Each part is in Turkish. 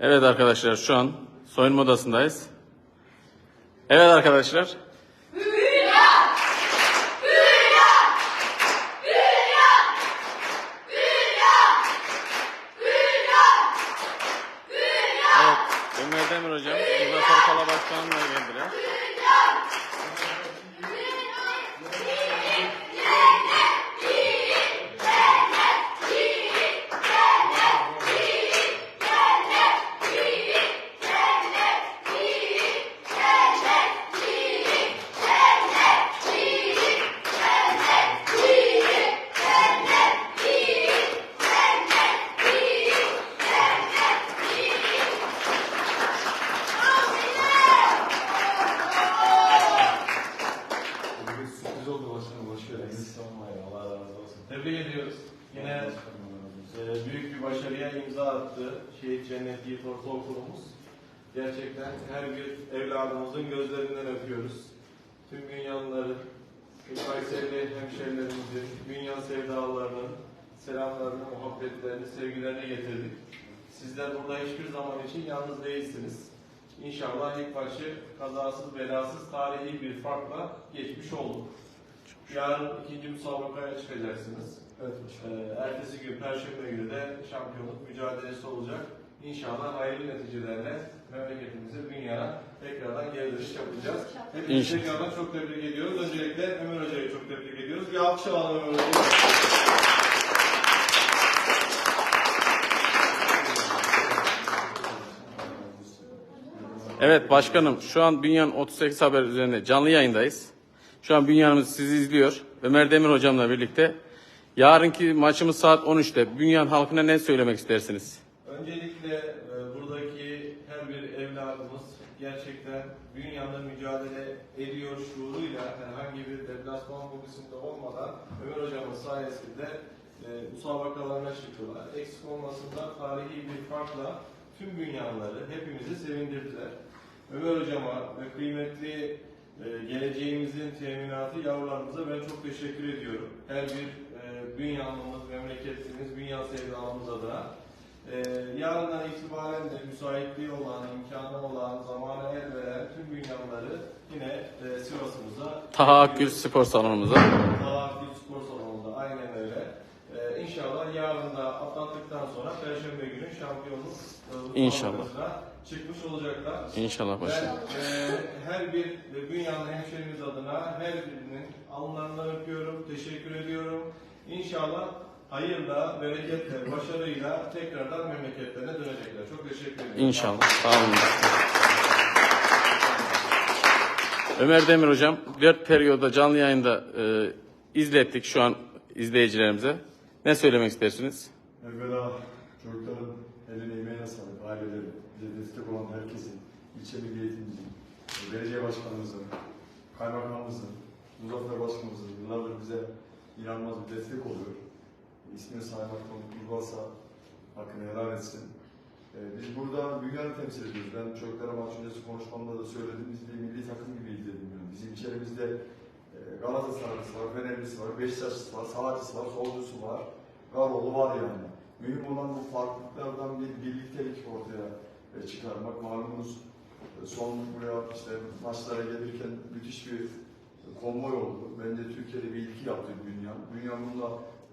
Evet arkadaşlar şu an soyunma odasındayız. Evet arkadaşlar. Evet, Ömer Demir hocam, burada Sarıkala Başkanı'nla geldiler. Bugün geldiniz. Allah razı olsun. Tebrik ediyoruz. Yine e, büyük bir başarıya imza attı Şehit Cennet Yiğit Ortaokulumuz. Gerçekten her bir evladımızın gözlerinden öpüyoruz. Tüm dünyalıların, tüm Kayseri hemşerilerimizin, dünya sevdalarının selamlarını, muhabbetlerini, sevgilerini getirdik. Sizler burada hiçbir zaman için yalnız değilsiniz. İnşallah ilk başı kazasız belasız tarihi bir farkla geçmiş olduk. Yarın ikinci müsabakaya çıkacaksınız. Evet Ee, başkanım. ertesi gün Perşembe günü de şampiyonluk mücadelesi olacak. İnşallah hayırlı neticelerle memleketimize, dünyaya tekrardan geri dönüş yapacağız. Hepinizi İnşallah. tekrardan çok tebrik ediyoruz. Öncelikle Ömer Hoca'yı çok tebrik ediyoruz. Bir alkış alalım Ömer Hoca'ya. Evet başkanım, şu an Bünyan 38 haber üzerinde canlı yayındayız. Şu an Bünyan'ımız sizi izliyor. Ömer Demir hocamla birlikte. Yarınki maçımız saat 13'te. Bünyan halkına ne söylemek istersiniz? Öncelikle e, buradaki her bir evladımız gerçekten dünyada mücadele ediyor şuuruyla herhangi bir deplasman fokusunda olmadan Ömer Hocamın sayesinde e, musabakalarına çıktılar. Eksik olmasında tarihi bir farkla tüm dünyaları hepimizi sevindirdiler. Ömer Hocama ve kıymetli e, geleceğimizin teminatı yavrularımıza ben çok teşekkür ediyorum. Her bir e, dünyanımız, memleketimiz, dünya sevdamız adına. Ee, yarından itibaren de müsaitliği olan, imkanı olan, zamana el veren tüm bünyanları yine e, Sivas'ımıza Taha Akgül Spor Salonu'muza. Taha Akgül Spor Salonu'nda aynen öyle. Ee, inşallah yarın da atlattıktan sonra Perşembe günü şampiyonluk e, İnşallah. çıkmış olacaklar. İnşallah Ben başkanım. e, her bir dünyanın hemşerimiz adına her birinin alnlarından öpüyorum, teşekkür ediyorum. İnşallah hayırla, bereketle, başarıyla tekrardan memleketlerine dönecekler. Çok teşekkür ediyorum. İnşallah. Sağ olun. Ömer Demir hocam, dört periyoda canlı yayında e, izlettik şu an izleyicilerimize. Ne söylemek istersiniz? Evvela çocukların eline emeğine sağlık, ailelerin, bize destek olan herkesin, ilçe milliyetimizin, belediye başkanımızın, kaymakamımızın, Muzaffer Başkanımızın yıllardır bize inanılmaz bir destek oluyor. İsmini saymak konuk varsa hakkını helal etsin. Ee, biz burada dünyanı temsil ediyoruz. Ben çocuklara maç öncesi konuşmamda da söyledim. Biz bir milli takım gibiyiz dedim. Yani. Bizim içerimizde e, Galatasaraylısı var, Fenerlisi var, Beşiktaşlısı var, Sağcısı var, Solcusu var. Garoğlu var yani. Mühim olan bu farklılıklardan bir birliktelik ortaya e, çıkarmak. Malumunuz e, son buraya işte maçlara gelirken müthiş bir konvoy oldu. Bence Türkiye'de bir ilki yaptı dünya. Dünya bununla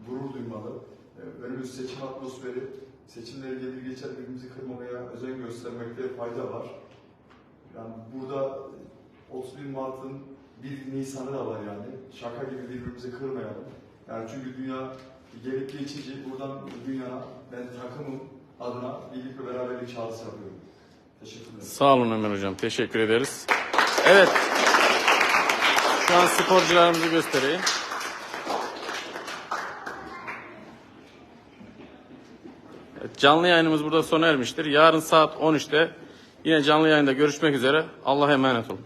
gurur duymalı. E, Önümüz seçim atmosferi. Seçimleri gelir geçer birbirimizi kırmamaya özen göstermekte fayda var. Yani burada 31 Mart'ın 1 Nisan'ı da var yani. Şaka gibi birbirimizi kırmayalım. Yani çünkü dünya gelip geçici. Buradan dünya, ben takımım adına birlik ve beraberlik çağrısı yapıyorum. Teşekkür ederim. Sağ olun Ömer hocam. Teşekkür ederiz. Evet. Şu an sporcularımızı göstereyim. Canlı yayınımız burada sona ermiştir. Yarın saat 13'te yine canlı yayında görüşmek üzere. Allah'a emanet olun.